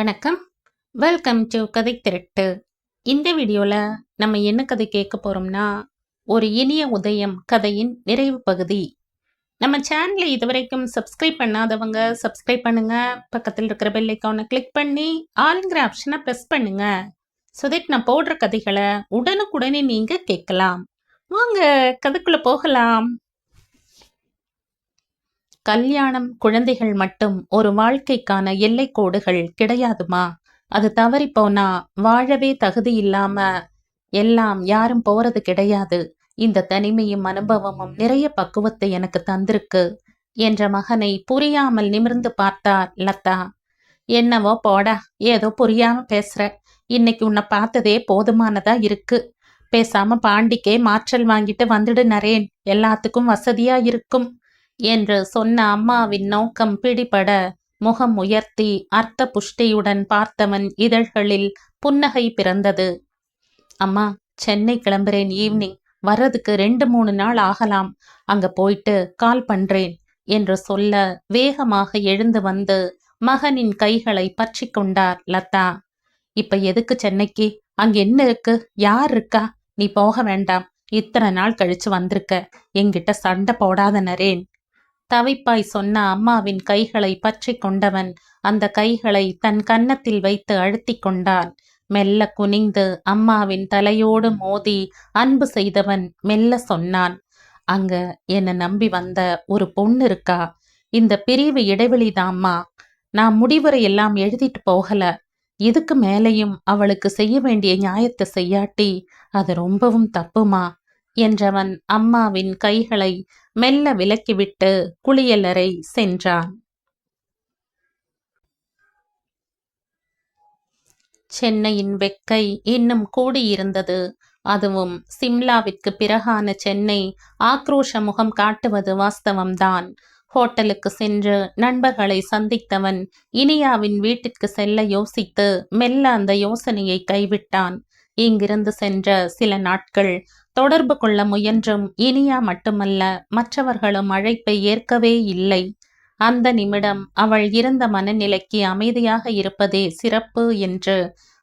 வணக்கம். Welcome to கதை திரட்டு. இந்த வீடியோவில் நம்ம என்ன கதை கேட்க போகிறோம்னா ஒரு இனிய உதயம் கதையின் நிறைவு பகுதி. நம்ம சேனலை இதுவரைக்கும் சப்ஸ்கிரைப் பண்ணாதவங்க சப்ஸ்கிரைப் பண்ணுங்க. பக்கத்தில் இருக்கிற பெல் ஐக்கானை கிளிக் பண்ணி ஆளுங்கிற ஆப்ஷனை ப்ரெஸ் பண்ணுங்க. ஸோ தட் நான் போடுற கதைகளை உடனுக்குடனே நீங்கள் கேட்கலாம். வாங்க கதைக்குள்ளே போகலாம். கல்யாணம் குழந்தைகள் மட்டும் ஒரு வாழ்க்கைக்கான எல்லை கோடுகள் கிடையாதுமா? அது தவறி போனா வாழவே தகுதி இல்லாம எல்லாம் யாரும் போறது கிடையாது. இந்த தனிமையும் அனுபவமும் நிறைய பக்குவத்தை எனக்கு தந்திருக்கு. என்ற மகனை புரியாமல் நிமிர்ந்து பார்த்தார் லதா என்னவோ போடா ஏதோ புரியாம பேசுற. இன்னைக்கு உன்னை பார்த்ததே போதுமானதா இருக்கு. பேசாம பாண்டிக்கே மாற்றல் வாங்கிட்டு வந்துடு நரேன். எல்லாத்துக்கும் வசதியா இருக்கும். என்று சொன்ன அம்மாவின் நோக்கம் பிடிபட முகம் உயர்த்தி அர்த்த புஷ்டியுடன் பார்த்தவன் இதழ்களில் புன்னகை பிறந்தது. அம்மா சென்னை கிளம்புறேன் ஈவினிங். வர்றதுக்கு ரெண்டு மூணு நாள் ஆகலாம். அங்க போயிட்டு கால் பண்றேன் என்று சொல்ல வேகமாக எழுந்து வந்து மகனின் கைகளை பற்றி கொண்டார் லதா. இப்ப எதுக்கு சென்னைக்கு? அங்க என்ன இருக்கு? யார் இருக்கா? நீ போக வேண்டாம். இத்தனை நாள் கழிச்சு வந்திருக்க. என்கிட்ட சண்டை போடாத நரேன். தவிப்பாய் சொன்ன அம்மாவின் கைகளை பற்றி கொண்டவன் அந்த கைகளை தன் கன்னத்தில் வைத்து அழுத்தி கொண்டான். மெல்ல குனிந்து அம்மாவின் தலையோடு மோதி அன்பு செய்தவன் மெல்ல சொன்னான் அங்க என்னை நம்பி வந்த ஒரு பொண்ணு இருக்கா? இந்த பிரிவு இடைவெளிதாம்மா நான் முடிவுரை எல்லாம் எழுதிட்டு போகல. இதுக்கு மேலையும் அவளுக்கு செய்ய வேண்டிய நியாயத்தை செய்யாட்டி அது ரொம்பவும் தப்புமா? என்றவன் அம்மாவின் கைகளை மெல்ல விலக்கிவிட்டு குளியலறை சென்றான். சென்னையின் வெக்கை இன்னும் கூடியிருந்தது. அதுவும் சிம்லாவிற்கு பிறகான சென்னை ஆக்ரோஷ முகம் காட்டுவது வாஸ்தவம்தான். ஹோட்டலுக்கு சென்று நண்பர்களை சந்தித்தவன் இனியாவின் வீட்டிற்கு செல்ல யோசித்து மெல்ல அந்த யோசனையை கைவிட்டான். இங்கிருந்து சென்ற சில நாட்கள் தொடர்பு கொள்ள முயன்றும் இனியா மட்டுமல்ல மற்றவர்களும் அழைப்பை ஏற்கவே இல்லை. அந்த நிமிடம் அவள் இருந்த மனநிலைக்கு அமைதியாக இருப்பதே சிறப்பு என்று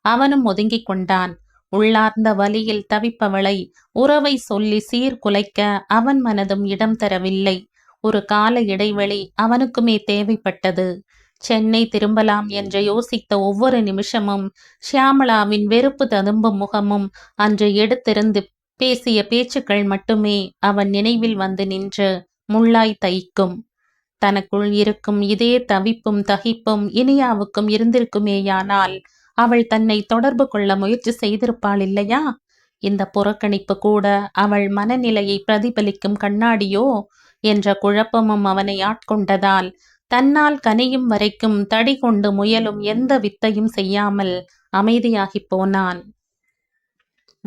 அவனும் ஒதுங்கிக் கொண்டான். உள்ளார்ந்த வலியில் தவிப்பவளை உறவை சொல்லி சீர்குலைக்க அவன் மனதும் இடம் தரவில்லை. ஒரு கால இடைவெளி அவனுக்குமே தேவைப்பட்டது. சென்னை திரும்பலாம் என்று யோசித்த ஒவ்வொரு நிமிஷமும் ஷியாமளாவின் வெறுப்பு ததும்பும் முகமும் அன்று எடுத்திருந்து பேசிய பேச்சுக்கள் மட்டுமே அவன் நினைவில் வந்து நின்று முள்ளாய் தைக்கும். தனக்குள் இருக்கும் இதே தவிப்பும் தகிப்பும் இனியாவுக்கும் இருந்திருக்குமேயானால் அவள் தன்னை தொடர்பு கொள்ள முயற்சி செய்திருப்பாள் இல்லையா இந்த புறக்கணிப்பு கூட அவள் மனநிலையை பிரதிபலிக்கும் கண்ணாடியோ என்ற குழப்பமும் அவனை ஆட்கொண்டதால் தன்னால் கனியும் வரைக்கும் தடி கொண்டு முயலும் எந்த வித்தையும் செய்யாமல் அமைதியாகிப் போனான்.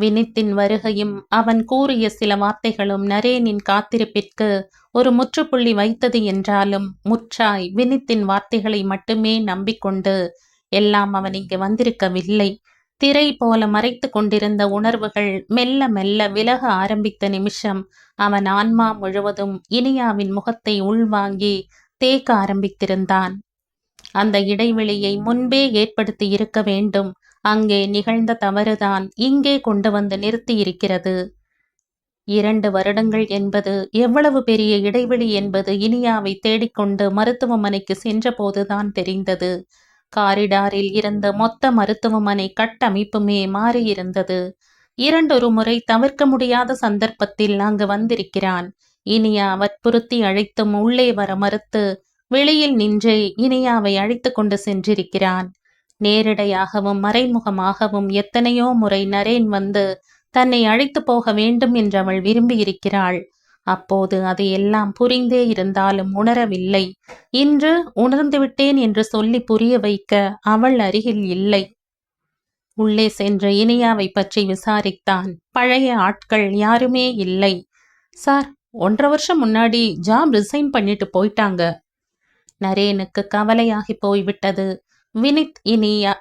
வினித்தின் வருகையும் அவன் கூறிய சில வார்த்தைகளும் நரேனின் காத்திருப்பிற்கு ஒரு முற்றுப்புள்ளி வைத்தது என்றாலும் முற்றாய் வினித்தின் வார்த்தைகளை மட்டுமே நம்பிக்கொண்டு எல்லாம் அவன் இங்கு வந்திருக்கவில்லை. திரை போல மறைத்து கொண்டிருந்த உணர்வுகள் மெல்ல மெல்ல விலக ஆரம்பித்த நிமிஷம் அவன் ஆன்மா முழுவதும் இனியாவின் முகத்தை உள்வாங்கி தேக்க ஆரம்பித்திருந்தான். அந்த இடைவெளியை முன்பே ஏற்படுத்தி இருக்க வேண்டும். அங்கே நிகழ்ந்த தவறுதான் இங்கே கொண்டு வந்து நிறுத்தி இருக்கிறது இரண்டு வருடங்கள் என்பது எவ்வளவு பெரிய இடைவெளி என்பது இனியாவை தேடிக்கொண்டு மருத்துவமனைக்கு சென்றபோதுதான் தெரிந்தது. காரிடாரில் இருந்த மொத்த மருத்துவமனை கட்டமைப்புமே மாறியிருந்தது. இரண்டொரு முறை தவிர்க்க முடியாத சந்தர்ப்பத்தில் அங்கு வந்திருக்கிறான். இனியா வற்புறுத்தி அழைத்தும் உள்ளே வர மறுத்து வெளியில் நின்றே இனியாவை அழைத்து கொண்டு சென்றிருக்கிறான். நேரிடையாகவும் மறைமுகமாகவும் எத்தனையோ முறை நரேன் வந்து தன்னை அழைத்து போக வேண்டும் என்று அவள் விரும்பியிருக்கிறாள். அப்போது அதை எல்லாம் புரிந்தே இருந்தாலும் உணரவில்லை. இன்று உணர்ந்துவிட்டேன் என்று சொல்லி புரிய வைக்க அவள் அருகில் இல்லை. உள்ளே சென்று இனியாவை பற்றி விசாரித்தான். பழைய ஆட்கள் யாருமே இல்லை. சார் ஒன்றரை வருஷம் முன்னாடி ஜாப் ரிசைன் பண்ணிட்டு போயிட்டாங்க. நரேனுக்கு கவலையாகி போய்விட்டது. வினித் இனியா.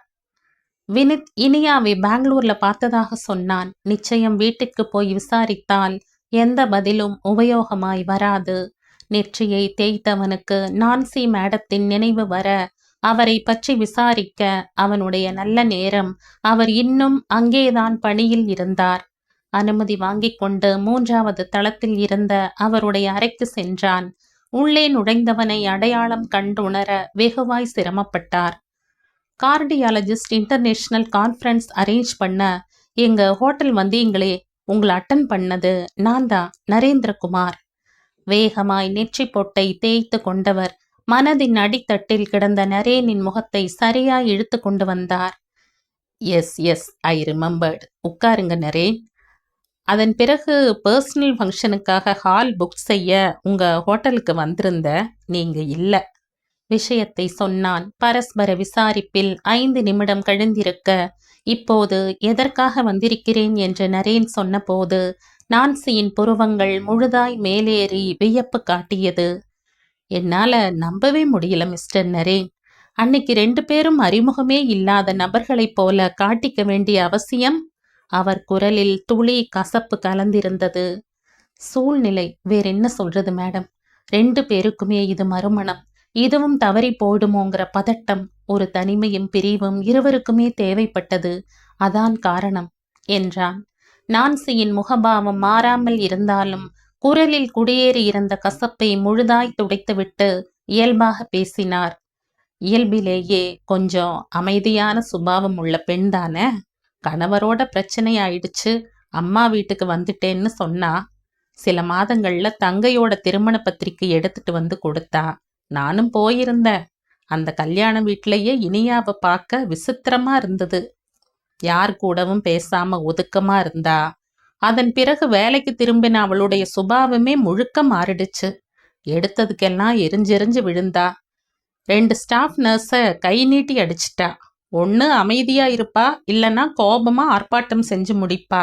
வினித் இனியாவை பெங்களூர்ல பார்த்ததாக சொன்னான். நிச்சயம் வீட்டுக்கு போய் விசாரித்தால் எந்த பதிலும் உபயோகமாய் வராது. நெற்றியை தேய்த்தவனுக்கு நான்சி மேடத்தின் நினைவு வர அவரை பற்றி விசாரிக்க அவனுடைய நல்ல நேரம் அவர் இன்னும் அங்கேதான் பணியில் இருந்தார். அனுமதி வாங்கிக் கொண்டு மூன்றாவது தளத்தில் இருந்த அவருடைய அறைக்கு சென்றான். உள்ளே நுழைந்தவனை அடையாளம் கண்டுணர வெகுவாய் சிரமப்பட்டார். கார்டியாலஜிஸ்ட் இன்டர்நேஷ்னல் கான்ஃபரன்ஸ் அரேஞ்ச் பண்ண எங்க ஹோட்டல் வந்தீங்களே உங்களை அட்டன் பண்ணது நான் தான் நரேந்திரகுமார். வேகமாய் நெற்றி பொட்டை தேய்த்து கொண்டவர் மனதின் அடித்தட்டில் கிடந்த நரேனின் முகத்தை சரியாய் இழுத்து கொண்டு வந்தார். எஸ் எஸ் ஐ ரிமெம்பர்ட் உட்காருங்க நரேன். அதன் பிறகு பர்சனல் ஃபங்க்ஷனுக்காக ஹால் புக் செய்ய உங்கள் ஹோட்டலுக்கு வந்திருந்த நீங்கள் இல்லை. விஷயத்தை சொன்னான். பரஸ்பர விசாரிப்பில் ஐந்து நிமிடம் கழிந்திருக்க இப்போது எதற்காக வந்திருக்கிறேன்? என்று நரேன் சொன்னபோது நான்சியின் புருவங்கள் முழுதாய் மேலேறி வியப்பு காட்டியது. என்னால நம்பவே முடியல மிஸ்டர் நரேன். அன்னைக்கு ரெண்டு பேரும் அறிமுகமே இல்லாத நபர்களைப் போல காட்டிக்க வேண்டிய அவசியம்? அவர் குரலில் துளி கசப்பு கலந்திருந்தது. சூழ்நிலை வேறென்ன சொல்றது மேடம்? ரெண்டு பேருக்குமே இது மறுமணம். இதுவும் தவறி போடுமோங்கிற பதட்டம் ஒரு தனிமையும் பிரிவும் இருவருக்குமே தேவைப்பட்டது. அதான் காரணம் என்றான். நான்சியின் முகபாவம் மாறாமல் இருந்தாலும் குரலில் குடியேறி இருந்த கசப்பை முழுதாய் துடைத்துவிட்டு இயல்பாக பேசினார். இயல்பிலேயே கொஞ்சம் அமைதியான சுபாவம் உள்ள பெண் தானே கணவரோட பிரச்சனை ஆயிடுச்சு அம்மா வீட்டுக்கு வந்துட்டேன்னு சொன்னா சில மாதங்கள்ல தங்கையோட திருமண பத்திரிக்கை எடுத்துட்டு வந்து கொடுத்தா நானும் போயிருந்தேன். அந்த கல்யாண வீட்டிலேயே இனியாவை பார்க்க விசித்திரமா இருந்தது. யார் கூடவும் பேசாம ஒதுக்கமா இருந்தா அதன் பிறகு வேலைக்கு திரும்பின அவளுடைய சுபாவமே முழுக்க மாறிடுச்சு. எடுத்ததுக்கெல்லாம் எரிஞ்செரிஞ்சு விழுந்தா. ரெண்டு ஸ்டாஃப் நர்ஸை கை நீட்டி அடிச்சிட்டா. ஒன்று அமைதியா இருப்பா இல்லைன்னா கோபமா ஆர்ப்பாட்டம் செஞ்சு முடிப்பா.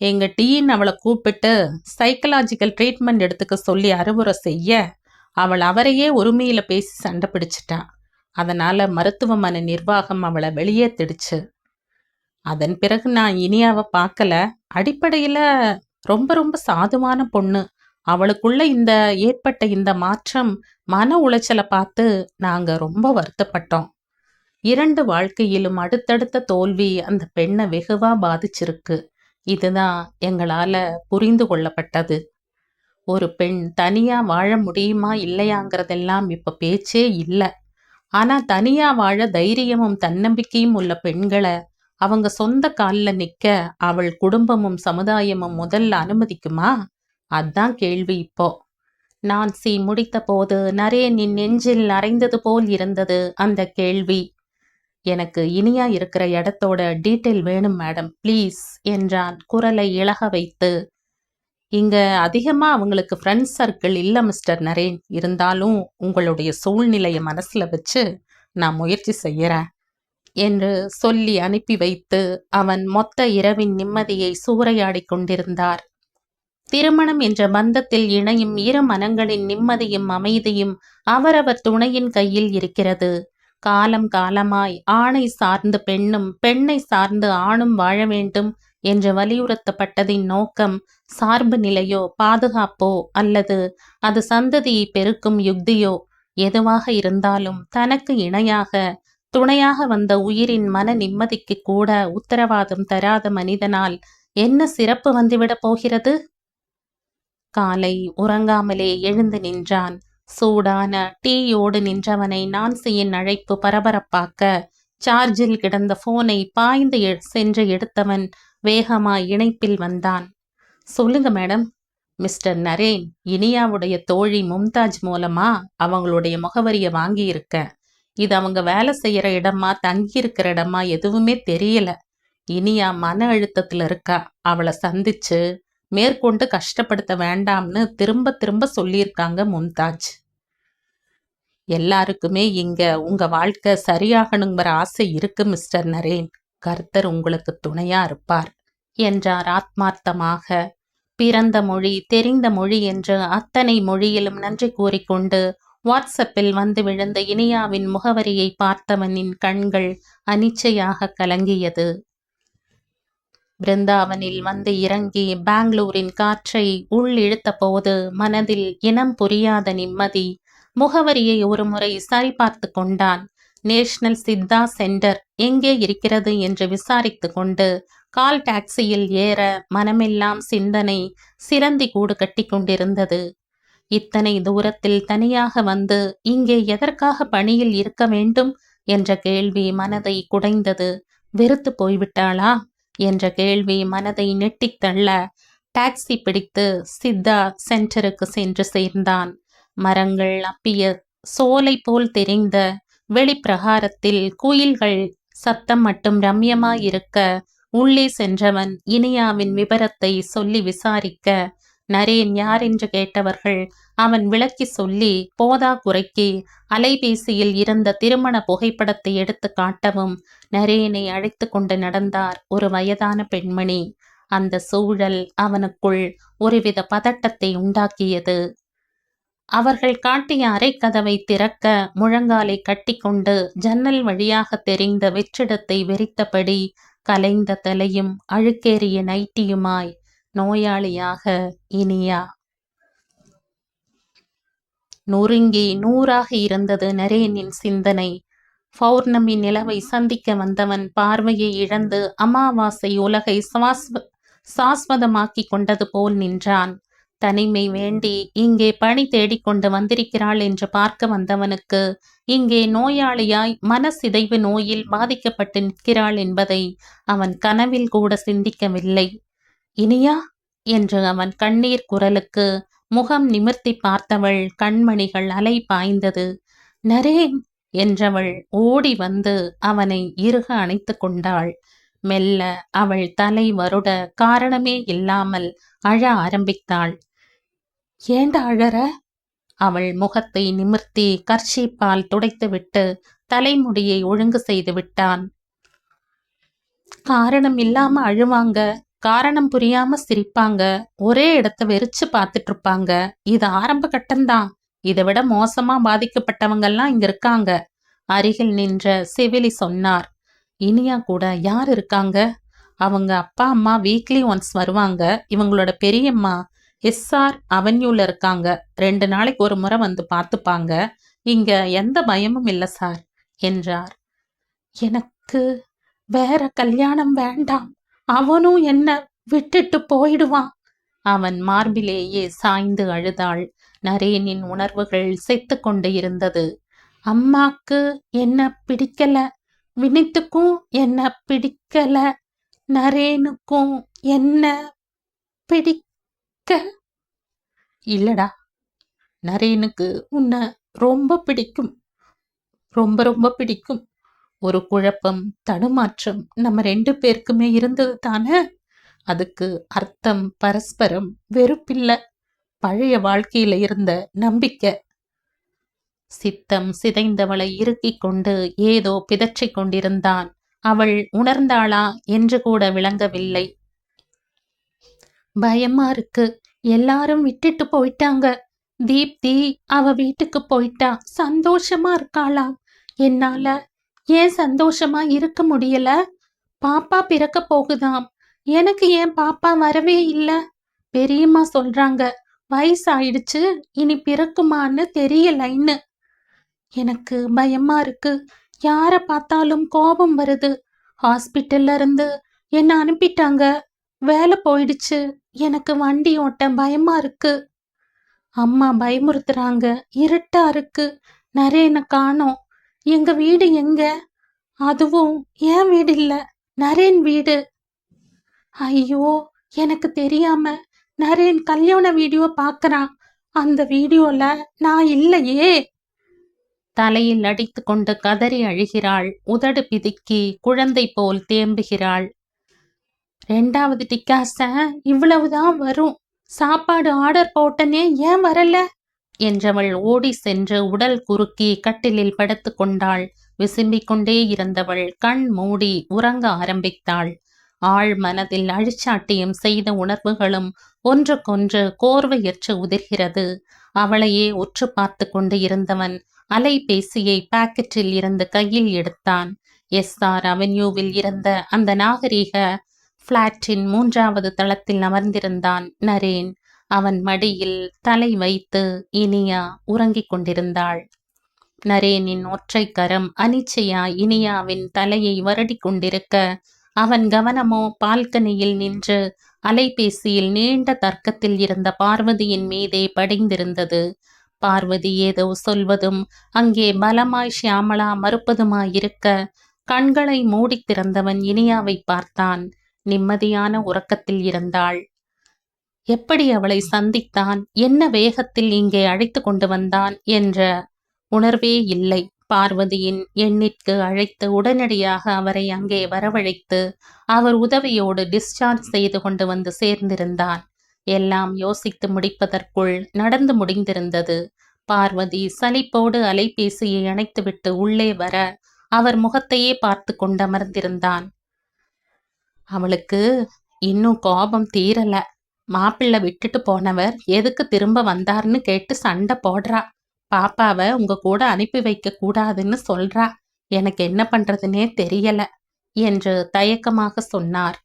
எங்க டீன் அவளை கூப்பிட்டு சைக்கலாஜிக்கல் ட்ரீட்மெண்ட் எடுத்துக்க சொல்லி அறிவுரை செய்ய. அவள் அவரையே உரிமையில் பேசி சண்டை பிடிச்சிட்டா. அதனால் மருத்துவமனை நிர்வாகம் அவளை வெளியேத்திடுச்சு அதன் பிறகு நான் இனியாவை பார்க்கல. அடிப்படையில் ரொம்ப ரொம்ப சாதுவான பொண்ணு. அவளுக்குள்ள இந்த ஏற்பட்ட இந்த மாற்றம் மன உளைச்சலை பார்த்து நாங்கள் ரொம்ப வருத்தப்பட்டோம். இரண்டு வாழ்க்கையிலும் அடுத்தடுத்த தோல்வி அந்த பெண்ணை வெகுவாக பாதிச்சிருக்கு. இதுதான் எங்களால் புரிந்து கொள்ளப்பட்டது. ஒரு பெண் தனியா வாழ முடியுமா இல்லையாங்கிறதெல்லாம் இப்ப பேச்சே இல்லை. ஆனா தனியா வாழ தைரியமும் தன்னம்பிக்கையும் உள்ள பெண்களை அவங்க சொந்த காலில் நிக்க அவள் குடும்பமும் சமுதாயமும் முதல்ல அனுமதிக்குமா? அதான் கேள்வி இப்போ. நான்சி முடித்த போது நரேனின் நெஞ்சில் அரைந்தது போல் இருந்தது அந்த கேள்வி. எனக்கு இனியா இருக்கிற இடத்தோட டீட்டெயில் வேணும் மேடம். ப்ளீஸ் என்றான் குரலை இழக வைத்து இங்க அதிகமா அவங்களுக்கு ஃப்ரெண்ட்ஸ் சர்க்கிள் இல்ல மிஸ்டர் நரேன் இருந்தாலும் உங்களுடைய சூழ்நிலையை மனசுல வச்சு நான் முயற்சி செய்யறேன் என்று சொல்லி அனுப்பி வைத்து அவன் மொத்த இரவின் நிம்மதியை சூறையாடிக் கொண்டிருந்தார். திருமணம் என்ற பந்தத்தில் இணையும் இரு மனங்களின் நிம்மதியும் அமைதியும் அவரவர் துணையின் கையில் இருக்கிறது. காலம் காலமாய் ஆணை சார்ந்து பெண்ணும் பெண்ணை சார்ந்து ஆணும் வாழ வேண்டும் என்று வலியுறுத்தப்பட்டதின் நோக்கம் சார்பு நிலையோ பாதுகாப்போ அல்லது அது சந்ததியை பெருக்கும் யுக்தியோ எதுவாக இருந்தாலும் தனக்கு இணையாக துணையாக வந்த உயிரின் மன நிம்மதிக்கு கூட உத்தரவாதம் தராத மனிதனால் என்ன சிறப்பு வந்துவிடப் போகிறது? காலை உறங்காமலே எழுந்து நின்றான். சூடான டீயோடு நின்றவனை நான்சியின் அழைப்பு பரபரப்பாக்க சார்ஜில் கிடந்த போனை பாய்ந்து எ- சென்று எடுத்தவன் வேகமாய் இணைப்பில் வந்தான். சொல்லுங்க மேடம். மிஸ்டர் நரேன் இனியாவுடைய தோழி மும்தாஜ் மூலமா அவங்களுடைய முகவரியை வாங்கியிருக்க இது அவங்க வேலை செய்யற இடமா தங்கி இருக்கிற இடமா எதுவுமே தெரியல. இனியா மன அழுத்தத்துல இருக்கா. அவளை சந்திச்சு மேற்கொண்டு கஷ்டப்படுத்த வேண்டாம்னு திரும்ப திரும்ப சொல்லியிருக்காங்க மும்தாஜ். எல்லாருக்குமே இங்க உங்க வாழ்க்கை சரியாகணுங்கிற ஆசை இருக்கு மிஸ்டர் நரேன். கர்த்தர் உங்களுக்கு துணையா இருப்பார். என்றார் ஆத்மார்த்தமாக. பிறந்த மொழி தெரிந்த மொழி என்று அத்தனை மொழியிலும் நன்றி கூறிக்கொண்டு வாட்ஸ்அப்பில் வந்து விழுந்த இனியாவின் முகவரியை பார்த்தவனின் கண்கள் அனிச்சையாக கலங்கியது. பிருந்தாவனில் வந்து இறங்கி பெங்களூரின் காற்றை உள் இழுத்தபோது மனதில் இனம் புரியாத நிம்மதி முகவரியை ஒருமுறை சரிபார்த்து கொண்டான். நேஷனல் சித்தா சென்டர் எங்கே இருக்கிறது என்று விசாரித்து கொண்டு கால் டாக்ஸியில் ஏற மனமெல்லாம் சிந்தனை சிலந்தி கூடு கட்டி கொண்டிருந்தது. இத்தனை தூரத்தில் தனியாக வந்து இங்கே எதற்காக பணியில் இருக்க வேண்டும் என்ற கேள்வி மனதை குடைந்தது. வெறுத்து போய்விட்டாளா? என்ற கேள்வி மனதை நெட்டித் தள்ள டாக்ஸி பிடித்து சித்தா சென்டருக்கு சென்று சேர்ந்தான். மரங்கள் அப்பிய சோலை போல் தெரிந்த வெளிப்பிரகாரத்தில் குயில்கள் சத்தம் மட்டும் ரம்யமாயிருக்க உள்ளே சென்றவன் இனியாவின் விபரத்தை சொல்லி விசாரிக்க நரேன் யார் என்று கேட்டவர்கள் அவன் விளக்கி சொல்லி போதா குறைக்கு அலைபேசியில் இருந்த திருமண புகைப்படத்தை எடுத்து காட்டவும் நரேனை அழைத்து கொண்டு நடந்தார் ஒரு வயதான பெண்மணி. அந்த சூழல் அவனுக்குள் ஒருவித பதட்டத்தை உண்டாக்கியது. அவர்கள் காட்டிய அரைக்கதவை திறக்க முழங்காலை கட்டிக்கொண்டு ஜன்னல் வழியாக தெரிந்த வெற்றிடத்தை வெறித்தபடி கலைந்த தலையும் அழுக்கேறிய நைட்டியுமாய் நோயாளியாக இனியா. நொறுங்கி நூறாக இருந்தது நரேனின் சிந்தனை. பௌர்ணமி நிலவை சந்திக்க வந்தவன் பார்வையை இழந்து அமாவாசை உலகை சுவாஸ்வ சாஸ்வதமாக்கி கொண்டது போல் நின்றான். தனிமை வேண்டி இங்கே பணி தேடிக்கொண்டு வந்திருக்கிறாள் என்று பார்க்க வந்தவனுக்கு இங்கே நோயாளியாய் மனசிதைவு நோயில் பாதிக்கப்பட்டு நிற்கிறாள் என்பதை அவன் கனவில் கூட சிந்திக்கவில்லை. இனியா? என்று அவன் கண்ணீர் குரலுக்கு முகம் நிமிர்த்தி பார்த்தவள் கண்மணிகள் அலை பாய்ந்தது. நரேன்! என்றவள் ஓடி வந்து அவனை இறுக அணைத்து கொண்டாள். மெல்ல அவள் தலை வருட காரணமே இல்லாமல் அழ ஆரம்பித்தாள். ஏண்டா அழற? அவள் முகத்தை நிமிர்த்தி கர்ஷீப்பால் துடைத்துவிட்டு தலைமுடியை ஒழுங்கு செய்து விட்டான். காரணம் இல்லாம அழுவாங்க காரணம் புரியாம சிரிப்பாங்க ஒரே இடத்த வெறிச்சு பார்த்துட்டு இருப்பாங்க இது ஆரம்ப கட்டம்தான். இதை விட மோசமா பாதிக்கப்பட்டவங்கெல்லாம் இங்க இருக்காங்க. அருகில் நின்ற செவிலி சொன்னார். இனியா கூட யார் இருக்காங்க? அவங்க அப்பா அம்மா வீக்லி ஒன்ஸ் வருவாங்க. இவங்களோட பெரியம்மா எஸ்ஆர் அவென்யூல இருக்காங்க. ரெண்டு நாளைக்கு ஒரு முறை வந்து பார்த்துப்பாங்க. இங்க எந்த பயமும் இல்லை சார் என்றார். எனக்கு வேற கல்யாணம் வேண்டாம். அவனும் என்ன விட்டுட்டு போயிடுவான். அவன் மார்பிலேயே சாய்ந்து அழுதாள். நரேனின் உணர்வுகள் செத்து கொண்டு இருந்தது. அம்மாக்கு என்ன பிடிக்கல? வினித்துக்கும் என்ன பிடிக்கல? நரேனுக்கும் என்ன பிடிக்க இல்லடா. நரேனுக்கு உன்னை ரொம்ப பிடிக்கும். ரொம்ப ரொம்ப பிடிக்கும். ஒரு குழப்பம் தடுமாற்றம் நம்ம ரெண்டு பேருக்குமே இருந்தது தானே? அதுக்கு அர்த்தம் பரஸ்பரம் வெறுப்பில்ல. பழைய வாழ்க்கையில இருந்த நம்பிக்கை. சித்தம் சிதைந்தவளை இறுக்கிக் கொண்டு ஏதோ பிதற்றிக் கொண்டிருந்தான். அவள் உணர்ந்தாளா என்று கூட விளங்கவில்லை. பயமா இருக்கு. எல்லாரும் விட்டுட்டு போயிட்டாங்க. தீப்தி அவ வீட்டுக்கு போயிட்டா. சந்தோஷமா இருக்காளாம் என்னால ஏன் சந்தோஷமா இருக்க முடியல? பாப்பா பிறக்க போகுதாம். எனக்கு ஏன் பாப்பா வரவே இல்ல? பெரியம்மா சொல்றாங்க. வயசாயிடுச்சு. இனி பிறக்குமான்னு தெரியலைன்னு எனக்கு பயமா இருக்கு. யார பார்த்தாலும் கோபம் வருது. ஹாஸ்பிட்டல்ல இருந்து என்ன அனுப்பிட்டாங்க? வேலை போயிடுச்சு. எனக்கு வண்டி ஓட்ட பயமா இருக்கு. அம்மா பயமுறுத்துறாங்க. இருட்டா இருக்கு. நரேன காணோம். எங்க வீடு எங்க? அதுவும் என் வீடு இல்ல. நரேன் வீடு. ஐயோ எனக்கு தெரியாம நரேன் கல்யாண வீடியோ பார்க்கறான் அந்த வீடியோல நான் இல்லையே. தலையில் அடித்து கொண்டு கதறி அழுகிறாள். உதடு பிதுக்கி குழந்தை போல் தேம்புகிறாள். ரெண்டாவது டிக்காச இவ்வளவுதான் வரும். சாப்பாடு ஆர்டர் போட்டனே ஏன் வரல? என்றவள் ஓடி சென்று உடல் குறுக்கி கட்டிலில் படுத்து கொண்டாள். விசும்பிக் கொண்டே இருந்தவள் கண் மூடி உறங்க ஆரம்பித்தாள். ஆள் மனதில் அழிச்சாட்டியம் செய்த உணர்வுகளும் ஒன்றுக்கொன்று கோர்வையற்று உதிர்கிறது. அவளையே உற்று பார்த்து கொண்டு இருந்தவன் அலைபேசியை பாக்கெட்டில் இருந்து கையில் எடுத்தான். எஸ்ஆர் அவென்யூவில் இருந்த அந்த நாகரீக பிளாட்டின் மூன்றாவது தளத்தில் அமர்ந்திருந்தான் நரேன். அவன் மடியில் தலை வைத்து இனியா உறங்கிக் கொண்டிருந்தாள். நரேனின் ஒற்றை கரம் அனிச்சையா இனியாவின் தலையை வருடி கொண்டிருக்க அவன் கவனமோ பால்கனியில் நின்று அலைபேசியில் நீண்ட தர்க்கத்தில் இருந்த பார்வதியின் மீதே படிந்திருந்தது. பார்வதி ஏதோ சொல்வதும் அங்கே பலமாய் ஷியாமளா மறுப்பதுமாயிருக்க கண்களை மூடித் திறந்தவன் இனியாவை பார்த்தான். நிம்மதியான உறக்கத்தில் இருந்தாள். எப்படி அவளை சந்தித்தான்? என்ன வேகத்தில் இங்கே அழைத்து கொண்டு வந்தான்? என்ற உணர்வே இல்லை. பார்வதியின் எண்ணிற்கு அழைத்து உடனடியாக அவரை அங்கே வரவழைத்து அவர் உதவியோடு டிஸ்சார்ஜ் செய்து கொண்டு வந்து சேர்ந்திருந்தான். எல்லாம் யோசித்து முடிப்பதற்குள் நடந்து முடிந்திருந்தது. பார்வதி சலிப்போடு அலைபேசியை அணைத்துவிட்டு உள்ளே வர அவர் முகத்தையே பார்த்து கொண்டமர்ந்திருந்தான். அவளுக்கு இன்னும் கோபம் தீரல. மாப்பிள்ளை விட்டுட்டு போனவர் எதுக்கு திரும்ப வந்தார்னு கேட்டு சண்டை போடுறா. பாப்பாவை உங்க கூட அனுப்பி வைக்க கூடாதுன்னு சொல்றா. எனக்கு என்ன பண்றதுனே தெரியல என்று தயக்கமாக சொன்னார்.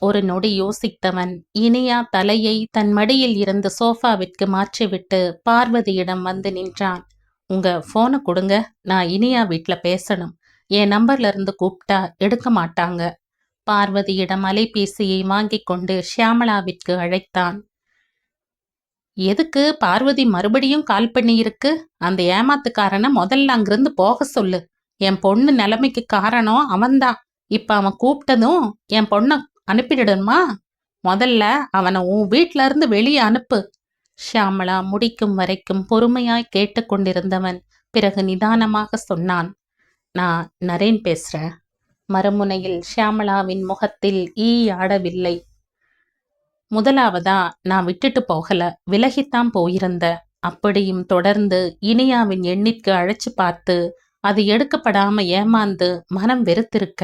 ஒரு நொடி யோசித்தவன் இனியா தலையை தன் மடியில் இருந்து சோஃபாவிற்கு மாற்றிவிட்டு பார்வதியிடம் வந்து நின்றான். உங்க போனை கொடுங்க. நான் இனியா வீட்டில் பேசணும். என் நம்பர்ல இருந்து கூப்பிட்டா எடுக்க மாட்டாங்க. பார்வதியிடம் அலைபேசியை வாங்கிக் கொண்டு ஷியாமளாவிற்கு அழைத்தான். எதுக்கு? பார்வதி மறுபடியும் கால் பண்ணியிருக்கு. அந்த ஏமாத்துக்காரனை முதல்ல அங்கிருந்து போக சொல்லு. என் பொண்ணு நிலைமைக்கு காரணம் அவன்தான் இப்ப அவன் கூப்பிட்டதும் என் பொண்ணை அனுப்பிடுமா முதல்ல அவனை உன் வீட்ல இருந்து வெளியே அனுப்பு. ஷியாமளா முடிக்கும் வரைக்கும் பொறுமையாய் கேட்டுக்கொண்டிருந்தவன் பிறகு நிதானமாக சொன்னான். நான் நரேன் பேசுறேன். மறுமுனையில் ஷியாமளாவின் முகத்தில் ஈ ஆடவில்லை. முதலாவதா நான் விட்டுட்டு போகல விலகித்தான் போயிருந்த. அப்படியும் தொடர்ந்து இனியாவின் எண்ணிற்கு அழைச்சு பார்த்து அது எடுக்கப்படாம ஏமாந்து மனம் வெறுத்திருக்க.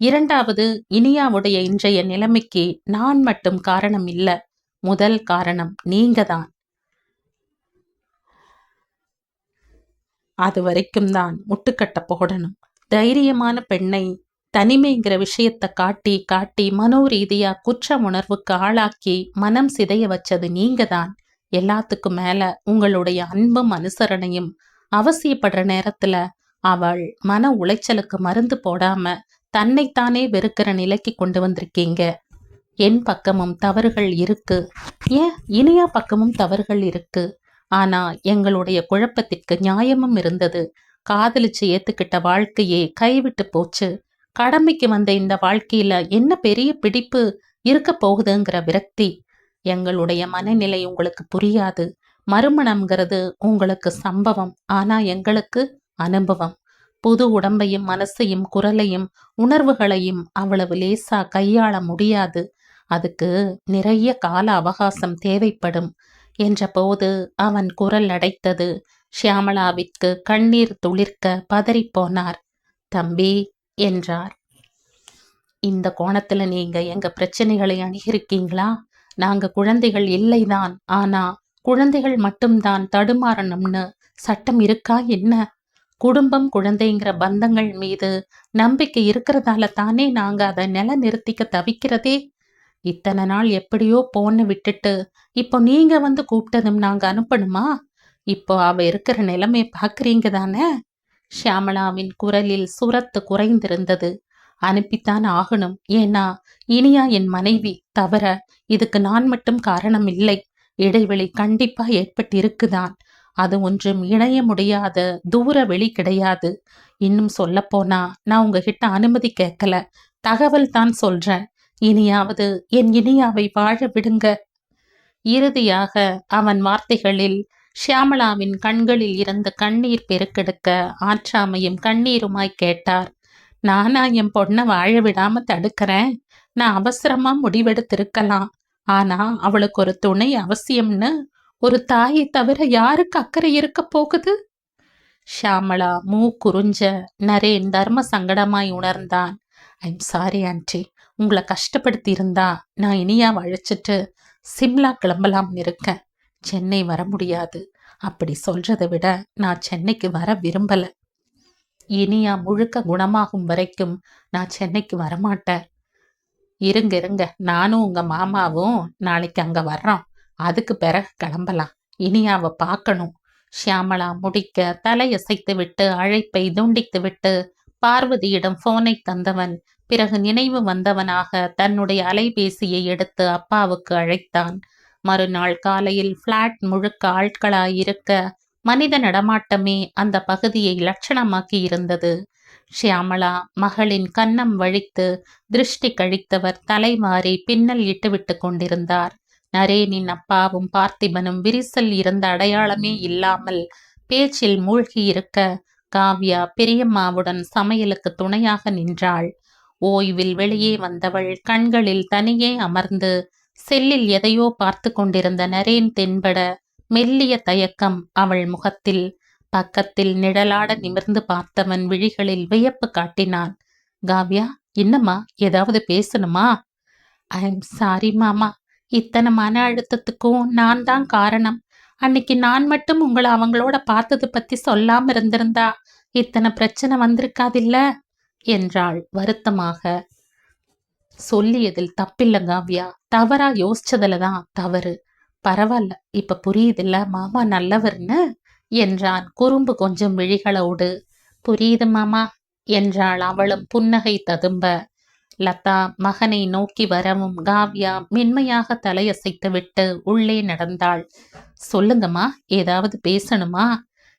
இரண்டாவது இனியாவுடைய இன்றைய நிலைமைக்கு நான் மட்டும் காரணம் இல்ல முதல் காரணம் நீங்க தான் அது வரைக்கும் தான் முட்டுக்கட்ட போடணும் தைரியமான பெண்ணை தனிமைங்கிற விஷயத்த காட்டி காட்டி மனோரீதியா குற்ற உணர்வுக்கு ஆளாக்கி மனம் சிதைய வச்சது நீங்க தான் எல்லாத்துக்கும் மேல உங்களுடைய அன்பும் அனுசரணையும் அவசியப்படுற நேரத்துல அவள் மன உளைச்சலுக்கு மருந்து போடாம தன்னைத்தானே வெறுக்கிற நிலைக்கு கொண்டு வந்திருக்கீங்க. என் பக்கமும் தவறுகள் இருக்கு. ஏன்? இனியா பக்கமும் தவறுகள் இருக்கு. ஆனா எங்களுடைய குழப்பத்திற்கு நியாயமும் இருந்தது. காதலிச்சு ஏத்துக்கிட்ட வாழ்க்கையே கைவிட்டு போச்சு. கடமைக்கு வந்த இந்த வாழ்க்கையில என்ன பெரிய பிடிப்பு இருக்க போகுதுங்கிற விரக்தி. எங்களுடைய மனநிலை உங்களுக்கு புரியாது. மறுமணம்ங்கிறது உங்களுக்கு சம்பவம் ஆனா எங்களுக்கு அனுபவம். புது உடம்பையும் மனசையும் குரலையும் உணர்வுகளையும் அவ்வளவு லேசா கையாள முடியாது. அதுக்கு நிறைய கால அவகாசம் தேவைப்படும். என்றபோது அவன் குரல் அடைத்தது. ஷியாமளாவிற்கு கண்ணீர் துளிர்க்க பதறிப்போனார். தம்பி என்றார். இந்த கோணத்துல நீங்க எங்க பிரச்சனைகளை அணுகிருக்கீங்களா நாங்க குழந்தைகள் இல்லைதான். ஆனா குழந்தைகள் மட்டும்தான் தடுமாறணும்னு சட்டம் இருக்கா என்ன? குடும்பம் குழந்தைங்கிற பந்தங்கள் மீது நம்பிக்கை இருக்கிறதால தானே நாங்க அதை நில நிறுத்திக்க தவிக்கிறதே? இத்தனை நாள் எப்படியோ போன்னு விட்டுட்டு இப்போ நீங்க வந்து கூப்பிட்டதும் நாங்க அனுப்பணுமா? இப்போ அவ இருக்கிற நிலைமை பாக்குறீங்க தானே? ஷியாமளாவின் குரலில் சுரத்து குறைந்திருந்தது. அனுப்பித்தான் ஆகணும். ஏன்னா இனியா என் மனைவி தவிர இதுக்கு நான் மட்டும் காரணம் இல்லை இடைவெளி கண்டிப்பா ஏற்பட்டிருக்குதான். அது ஒன்றும் இணைய முடியாத தூர வெளி கிடையாது. இன்னும் சொல்லப்போனா நான் உங்ககிட்ட அனுமதி கேட்கல. தகவல் தான் சொல்றேன். இனியாவது என் இனியாவை வாழ விடுங்க. இறுதியாக அவன் வார்த்தைகளில் ஷியாமளாவின் கண்களில் இருந்த கண்ணீர் பெருக்கெடுக்க ஆற்றாமையும் கண்ணீருமாய் கேட்டார். நானா என் பொண்ணை வாழ விடாம தடுக்கிறேன். நான் அவசரமா முடிவெடுத்திருக்கலாம். ஆனா அவளுக்கு ஒரு துணை அவசியம்னு ஒரு தாயை தவிர யாருக்கு அக்கறை இருக்க போகுது? ஷியாமளா மூ குறிஞ்ச நரேன் தர்ம சங்கடமாய் உணர்ந்தான். ஐம் சாரி ஆன்டி உங்களை கஷ்டப்படுத்தி இருந்தா நான் இனியா அழைச்சிட்டு சிம்லா கிளம்பலாம்னு இருக்கேன். சென்னை வர முடியாது. அப்படி சொல்றதை விட நான் சென்னைக்கு வர விரும்பல. இனியா முழுக்க குணமாகும் வரைக்கும் நான் சென்னைக்கு வரமாட்டேன். இருங்க இருங்க. நானும் உங்க மாமாவும் நாளைக்கு அங்க வர்றோம். அதுக்கு பிறகு கிளம்பலாம். இனியாவை பார்க்கணும். ஷியாமளா முடிக்க தலையசைத்து விட்டு அழைப்பை துண்டித்து விட்டு பார்வதியிடம் போனை தந்தவன் பிறகு நினைவு வந்தவனாக தன்னுடைய அலைபேசியை எடுத்து அப்பாவுக்கு அழைத்தான். மறுநாள் காலையில் பிளாட் முழுக்க ஆட்களாயிருக்க மனித நடமாட்டமே அந்த பகுதியை லட்சணமாக்கி இருந்தது ஷியாமளா மகளின் கன்னம் வழித்து திருஷ்டி கழித்தவர் தலைமாறி பின்னல் இட்டுவிட்டு கொண்டிருந்தார். நரேனின் அப்பாவும் பார்த்திபனும் விரிசல் இருந்த அடையாளமே இல்லாமல் பேச்சில் மூழ்கி இருக்க காவ்யா பெரியம்மாவுடன் சமையலுக்கு துணையாக நின்றாள். ஓய்வில் வெளியே வந்தவள் கண்களில் தனியே அமர்ந்து செல்லில் எதையோ பார்த்து கொண்டிருந்த நரேன் தென்பட மெல்லிய தயக்கம் அவள் முகத்தில். பக்கத்தில் நிழலாட நிமிர்ந்து பார்த்தவன் விழிகளில் வியப்பு காட்டினான். காவ்யா என்னம்மா ஏதாவது பேசணுமா? ஐ எம் சாரி மாமா. இத்தனை மன அழுத்தத்துக்கும் நான் தான் காரணம். அன்னைக்கு நான் மட்டும் உங்களை அவங்களோட பார்த்தது பத்தி சொல்லாம இருந்திருந்தா இத்தனை பிரச்சனை வந்திருக்காதில்ல என்றாள் வருத்தமாக. சொல்லியதில் தப்பில்ல காவ்யா. தவறா யோசிச்சதுல தான் தவறு. பரவாயில்ல இப்ப புரியுதில்ல மாமா நல்லவர்னு என்றான் குறும்பு கொஞ்சம் விழிகளோடு. புரியுது மாமா என்றாள் அவளும் புன்னகை ததும்ப. லதா மகனை நோக்கி வரவும் காவ்யா மென்மையாக தலையசைத்து விட்டு உள்ளே நடந்தாள். சொல்லுங்கம்மா ஏதாவது பேசணுமா?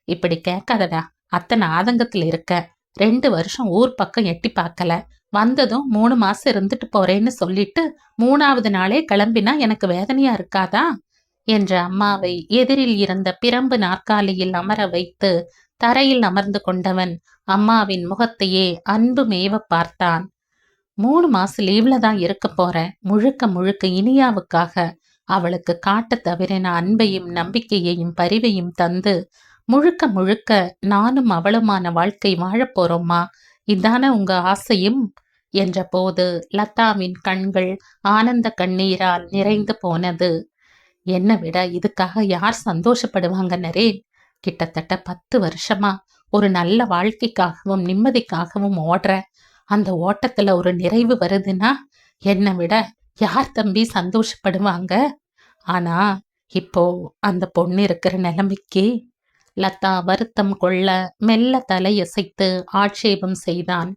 இப்படி கேட்காதடா அத்தனை ஆதங்கத்தில் இருக்க. ரெண்டு வருஷம் ஊர் பக்கம் எட்டி பார்க்கல. வந்ததும் மூணு மாசம் இருந்துட்டு போறேன்னு சொல்லிட்டு மூணாவது நாளே கிளம்பினா எனக்கு வேதனையா இருக்காதா? என்ற அம்மாவை எதிரில் இருந்த பிரம்பு நாற்காலியில் அமர வைத்து தரையில் அமர்ந்து கொண்டவன் அம்மாவின் முகத்தையே அன்பு மேவ பார்த்தான். மூணு மாசம் லீவ்ல தான் இருக்க போறேன் முழுக்க முழுக்க இனியாவுக்காக அவளுக்கு காட்ட தவிர அன்பையும் நம்பிக்கையையும் பரிவையும் தந்து முழுக்க முழுக்க நானும் அவளுமான வாழ்க்கை வாழப்போறோம்மா இதான உங்க ஆசையும்? என்ற போது லதாவின் கண்கள் ஆனந்த கண்ணீரால் நிறைந்து போனது. என்னை விட இதுக்காக யார் சந்தோஷப்படுவாங்க நரேன் கிட்டத்தட்ட பத்து வருஷமா ஒரு நல்ல வாழ்க்கைக்காகவும் நிம்மதிக்காகவும் ஓடுற அந்த ஓட்டத்துல ஒரு நிறைவு வருதுன்னா என்னை விட யார் தம்பி சந்தோஷப்படுவாங்க? ஆனா இப்போ அந்த பொண்ணு இருக்கிற நிலைமைக்கு லதா வருத்தம் கொள்ள மெல்ல தலையசைத்து ஆட்சேபம் செய்தான்.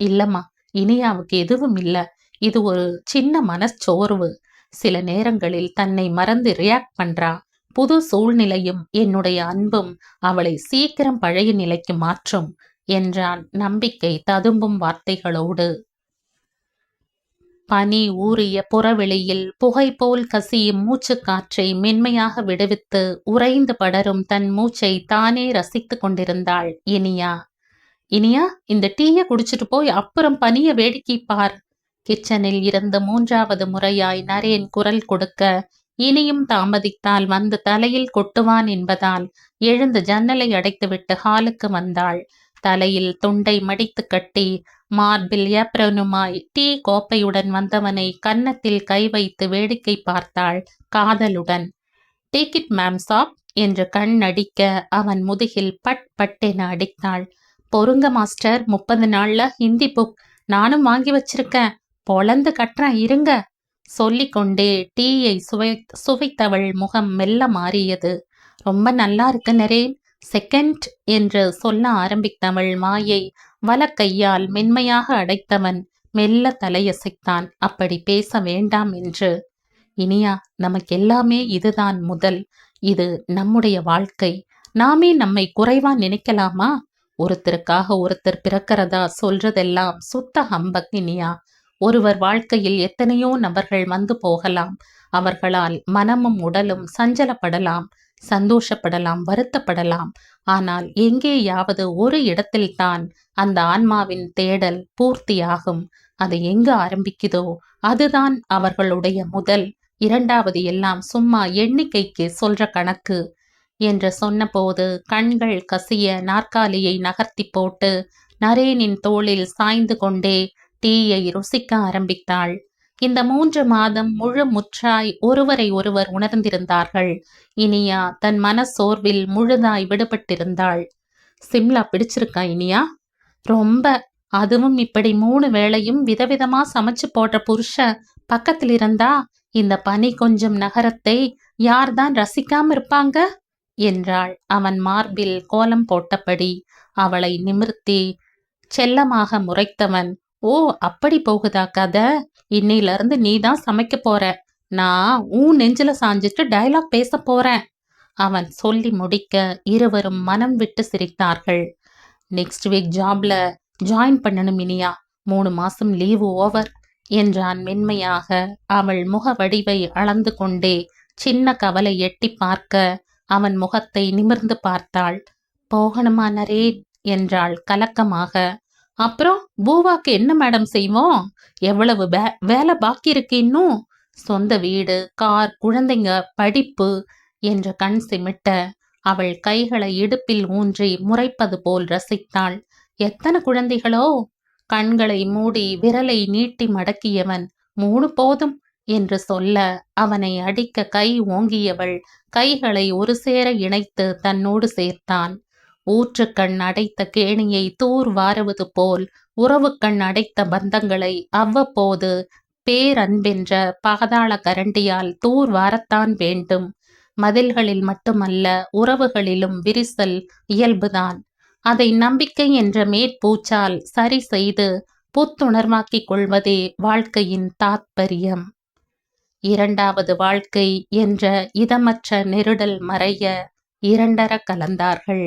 இல்லம்மா இனியாவுக்கு எதுவும் இல்ல. இது ஒரு சின்ன மனச்சோர்வு. சில நேரங்களில் தன்னை மறந்து ரியாக்ட் பண்றா. புது சூழ்நிலையும் என்னுடைய அன்பும் அவளை சீக்கிரம் பழைய நிலைக்கு மாற்றும் என்றான் நம்பிக்கை ததும்பும் வார்த்தைகளோடு. பனி ஊறிய புறவெளியில் புகை போல் கசியும் மூச்சுக்காற்றை மென்மையாக விடுவித்து உறைந்து படரும் தன் மூச்சை தானே ரசித்து கொண்டிருந்தாள் இனியா. இனியா இந்த டீய குடிச்சிட்டு போய் அப்புறம் பனிய வேடிக்கை பார். கிச்சனில் இருந்து மூன்றாவது முறையாய் நரேன் குரல் கொடுக்க இனியும் தாமதித்தால் வந்து தலையில் கொட்டுவான் என்பதால் எழுந்து ஜன்னலை அடைத்துவிட்டு ஹாலுக்கு வந்தாள். தலையில் துண்டை மடித்து கட்டி மார்பில் ஏப்ரனுமாய் டீ கோப்பையுடன் வந்தவனை கன்னத்தில் கை வைத்து வேடிக்கை பார்த்தாள் காதலுடன். டேக் மேம் சாப் என்று கண் அடிக்க அவன் முதுகில் பட் பட் என அடித்தாள். பொருங்க மாஸ்டர் முப்பது நாள்ல ஹிந்தி புக் நானும் வாங்கி வச்சிருக்கேன். பொழந்து கட்டுறேன் இருங்க சொல்லிக்கொண்டே டீயை சுவை சுவைத்தவள் முகம் மெல்ல மாறியது. ரொம்ப நல்லா இருக்கு நரேன். செகண்ட் என்று சொல்ல ஆரம்பித்தவள் மாயை வலக்கையால் மென்மையாக அடைத்தவன் மெல்ல தலையசைத்தான். அப்படி பேச வேண்டாம் என்று. இனியா நமக்கு எல்லாமே இதுதான் முதல். இது நம்முடைய வாழ்க்கை. நாமே நம்மை குறைவா நினைக்கலாமா? ஒருத்தருக்காக ஒருத்தர் பிறக்கிறதா சொல்றதெல்லாம் சுத்த ஹம்பக் இனியா. ஒருவர் வாழ்க்கையில் எத்தனையோ நபர்கள் வந்து போகலாம். அவர்களால் மனமும் உடலும் சஞ்சலப்படலாம். சந்தோஷப்படலாம் வருத்தப்படலாம். ஆனால் எங்கேயாவது ஒரு இடத்தில்தான் அந்த ஆன்மாவின் தேடல் பூர்த்தியாகும். அது எங்கு ஆரம்பிக்குதோ அதுதான் அவர்களுடைய முதல் இரண்டாவது எல்லாம் சும்மா எண்ணிக்கைக்கு சொல்ற கணக்கு என்று சொன்னபோது கண்கள் கசிய நாற்காலியை நகர்த்தி போட்டு நரேனின் தோளில் சாய்ந்து கொண்டே டீயை ருசிக்க ஆரம்பித்தாள். இந்த மூன்று மாதம் முழு முற்றாய் ஒருவரை ஒருவர் உணர்ந்திருந்தார்கள். இனியா தன் மன சோர்வில் முழுதாய் விடுபட்டிருந்தாள். சிம்லா பிடிச்சிருக்கா இனியா? ரொம்ப. அதுவும் இப்படி மூணு வேளையும் விதவிதமா சமைச்சு போடுற புருஷ பக்கத்தில் இருந்தா இந்த பனி கொஞ்சம் நகரத்தை யார்தான் ரசிக்காம இருப்பாங்க? என்றாள் அவன் மார்பில் கோலம் போட்டபடி. அவளை நிமிர்த்தி செல்லமாக முறைத்தவன் ஓ அப்படி போகுதா கதை? இன்னையில இருந்து நீ தான் சமைக்க போற. நான் உன் நெஞ்சில சாஞ்சிட்டு டயலாக் பேச போறேன். அவன் சொல்லி முடிக்க இருவரும் மனம் விட்டு சிரித்தார்கள். நெக்ஸ்ட் வீக் ஜாப்ல ஜாயின் பண்ணணும் இனியா. மூணு மாசம் லீவு ஓவர் என்றான் மென்மையாக. அவள் முக வடிவை அளந்து கொண்டே சின்ன கவலை எட்டி பார்க்க அவன் முகத்தை நிமிர்ந்து பார்த்தாள். போகணுமா நரேன்? என்றாள் கலக்கமாக. அப்புறம் பூவாக்கு என்ன மேடம் செய்வோம்? எவ்வளவு வே- வேலை பாக்கி இருக்கு இன்னும்? சொந்த வீடு கார் குழந்தைங்க படிப்பு என்ற கண் சிமிட்ட அவள் கைகளை இடுப்பில் ஊன்றி முறைப்பது போல் ரசித்தாள். எத்தனை குழந்தைகளோ? கண்களை மூடி விரலை நீட்டி மடக்கியவன் மூணு போதும் என்று சொல்ல அவனை அடிக்க கை ஓங்கியவள் கைகளை ஒரு சேர இணைத்து தன்னோடு சேர்த்தான். ஊற்றுக்கண் அடைத்த கேணியை தூர் வாருவது போல் உறவுக்கண் அடைத்த பந்தங்களை அவ்வப்போது பேரன்பென்ற பாதாள கரண்டியால் தூர் வாரத்தான் வேண்டும். மதில்களில் மட்டுமல்ல உறவுகளிலும் விரிசல் இயல்புதான். அதை நம்பிக்கை என்ற மேற்பூச்சால் சரி செய்து புத்துணர்வாக்கிக் கொள்வதே வாழ்க்கையின் தாத்பரியம். இரண்டாவது வாழ்க்கை என்ற இதமற்ற நெருடல் மறைய இரண்டர கலந்தார்கள்.